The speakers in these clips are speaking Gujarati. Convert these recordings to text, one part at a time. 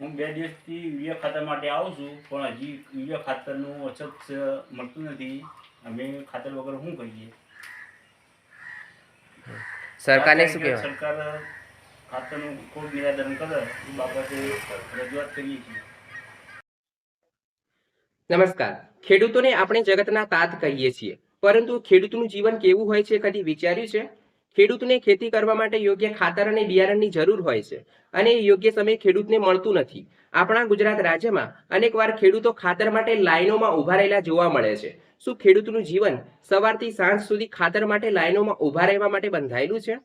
યુરિયા ખાતર માટે આવું છું પણ હજી યુરિયા ખાતરનું અછત મળતું નથી. અમે ખાતર વગર શું કહીએ સરકારને શું કહેવાય? સરકાર ખાતરનું ખૂબ નિરાકરણ કરે એ બાબતે રજૂઆત કરીએ છીએ. નમસ્કાર. ખેડૂતોને આપણે જગતના તાત કહીએ છીએ. પરંતુ ખેડૂતનું જીવન કેવું હોય છે કદી વિચાર્યું છે? ખેડૂતને ખેતી કરવા માટે યોગ્ય ખાતર અને બિયારણની જરૂર હોય છે અને એ યોગ્ય સમયે ખેડૂતને મળતું નથી. આપણા ગુજરાત રાજ્યમાં અનેકવાર ખેડૂતો ખાતર માટે લાઈનોમાં ઊભા રહેલા જોવા મળે છે. શું ખેડૂતનું જીવન સવારથી સાંજ સુધી ખાતર માટે લાઈનોમાં ઊભા રહેવા માટે બંધાયેલું છે?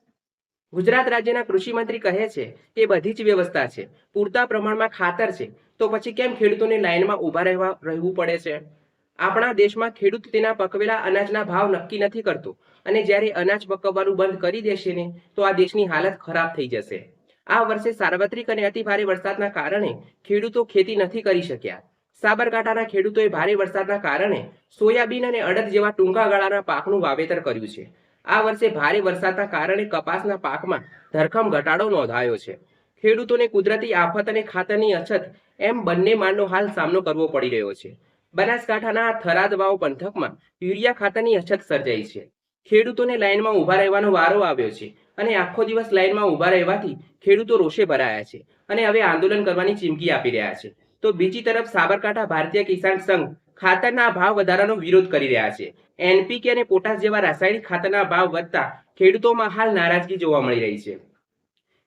ગુજરાત રાજ્યના કૃષિ મંત્રી કહે છે કે બધી જ વ્યવસ્થા છે. પૂરતા પ્રમાણમાં ખાતર છે. તો પછી કેમ ખેડૂતોને લાઈનમાં ઊભા રહેવા રહેવું પડે છે? આપણા દેશમાં ખેડૂત તેના પકવેલા અનાજના ભાવ નક્કી નથી કરતો. અને જ્યારે અનાજ પકવવાનું બંધ કરી દેશે ને, તો આ દેશની હાલત ખરાબ થઈ જશે. આ વર્ષે સાર્વત્રિક અને અતિભારે વરસાદના કારણે ખેડૂતો ખેતી નથી કરી શક્યા. સાબરકાંઠાના ખેડૂતોએ ભારે વરસાદના કારણે સોયાબીન અને અડદ જેવા ટૂંકા ગાળાના પાકનું વાવેતર કર્યું છે. આ વર્ષે ભારે વરસાદના કારણે કપાસના પાકમાં ધરખમ ઘટાડો નોંધાયો છે. ખેડૂતોને કુદરતી આફત અને ખાતરની અછત એમ બંને માલનો હાલ સામનો કરવો પડી રહ્યો છે. બનાસકાંઠાના થરાદ વાવ પંથકમાં યુરિયા ખાતરની અછત સર્જાઈ છે. ખેડૂતોને લાઇનમાં ઊભા રહેવાનો વારો આવ્યો છે અને આખો દિવસ લાઇનમાં ઊભા રહેવાથી ખેડૂતો રોષે ભરાયા છે અને હવે આંદોલન કરવાની ચીમકી આપી રહ્યા છે. તો બીજી તરફ સાબરકાંઠા ભારતીય કિસાન સંઘ ખાતરના ભાવ વધારાનો વિરોધ કરી રહ્યા છે. એનપીકે અને પોટાશ જેવા રાસાયણિક ખાતરના ભાવ વધતા ખેડૂતોમાં હાલ નારાજગી જોવા મળી રહી છે.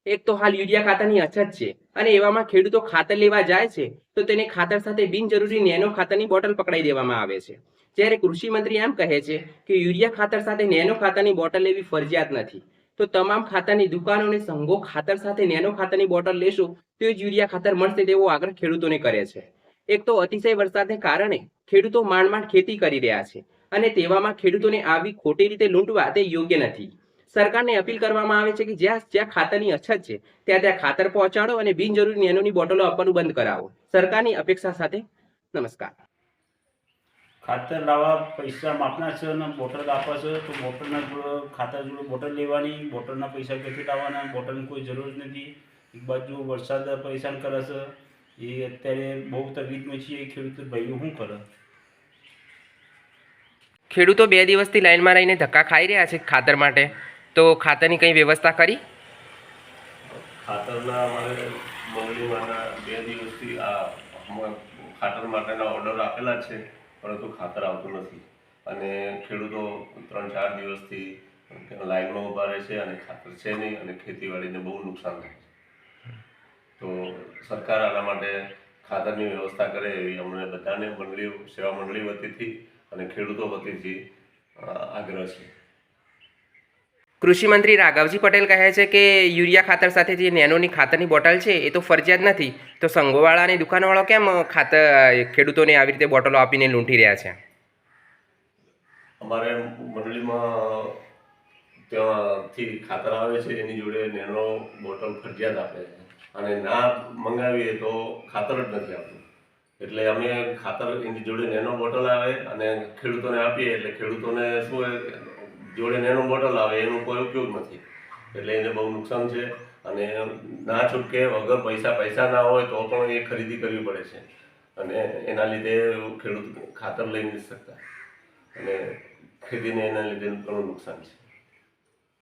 એક તો હાલ યુરિયા ખાતરની અછત છે. અને એવામાં ખેડૂતો ખાતર લેવા જાય છે, તો તેને ખાતર સાથે બિનજરૂરી નેનો ખાતરની બોટલ પકડાઈ દેવામાં આવે છે. જ્યારે કૃષિ એમ કહે છે કે યુરિયા ખાતર સાથે નેનો ખાતરની બોટલ લેવી ફરજિયાત નથી, તો તમામ ખાતરની દુકાનો અને સંઘો ખાતર સાથે નેનો ખાતરની બોટલ લેશો, તો જ યુરિયા ખાતર મળશે તેવો આગ્રહ ખેડૂતોને કરે છે. એક તો અતિશય વરસાદને કારણે ખેડૂતો માંડ માંડ ખેતી કરી રહ્યા છે, અને તેવામાં ખેડૂતોને આવી ખોટી રીતે લૂંટવા તે યોગ્ય નથી. સરકારને અપીલ કરવામાં આવે છે કે જ્યાં જ્યાં ખાતરની અછત છે ત્યાં ત્યાં ખાતર પહોંચાડો અને બિનજરૂરી નેનોની બોટલો આપવાનું બંધ કરાવો. સરકારની અપેક્ષા સાથે નમસ્કાર. ખાતર લાવવા પૈસા માપના છે અને બોટલ આપવા છે તો બોટલના ખાતર જોડે બોટલ લેવાની બોટલના પૈસા ક્યાંથી લાવવાના બોટલની કોઈ જરૂર નથી. એક બાજુ વરસાદ પરેશાન કરે છે એ અત્યારે બહુ તકલીફમાં છીએ ખેડૂત ભાઈઓ શું કરે? ખેડૂતો બે દિવસથી લાઈનમાં રહીને ધક્કા ખાઈ રહ્યા છે ખાતર માટે. તો ખાતરની કંઈ વ્યવસ્થા કરી? ખાતરના અમારે મંગળીમાંના બે દિવસથી આ ખાતર માટેના ઓર્ડર આપેલા છે, પરંતુ ખાતર આવતું નથી. અને ખેડૂતો ત્રણ ચાર દિવસથી લાઈનમાં ઊભા રહે છે અને ખાતર છે નહીં અને ખેતીવાડીને બહુ નુકસાન થાય છે. તો સરકાર આના માટે ખાતરની વ્યવસ્થા કરે એવી અમને બધાને મંડળીઓ સેવા મંડળી વતીથી અને ખેડૂતો વતીથી આગ્રહ છે. કૃષિ મંત્રી રાઘવજી પટેલ કહે છે કે યુરિયા ખાતર સાથે જે નેનોની ખાતરની બોટલ છે, એ તો ફરજિયાત નથી. તો સંઘોવાળાની દુકાનવાળો કેમ ખાતર ખેડૂતોને આવી રીતે બોટલો આપીને લૂંટી રહ્યા છે? અમારે મંડળીમાં ત્યાંથી ખાતર આવે છે, એની જોડે નેનો બોટલ ફરજિયાત આપે છે. અને ના મંગાવીએ તો ખાતર જ નથી આપતું. એટલે અમે ખાતર એની જોડે નેનો બોટલ આવે અને ખેડૂતોને આપીએ, એટલે ખેડૂતોને શું જોડે નેનો બોટલ આવે, એનો કોઈ ઉપયોગ નથી. એટલે એને બહુ નુકસાન છે અને ના છૂટકે વગર પૈસા પૈસા ના હોય તો પણ એ ખરીદી કરવી પડે છે. અને એના લીધે ખેડૂત ખાતર લઈ નથી શકતા. અને ખેતીને એના લીધે ઘણું નુકસાન છે.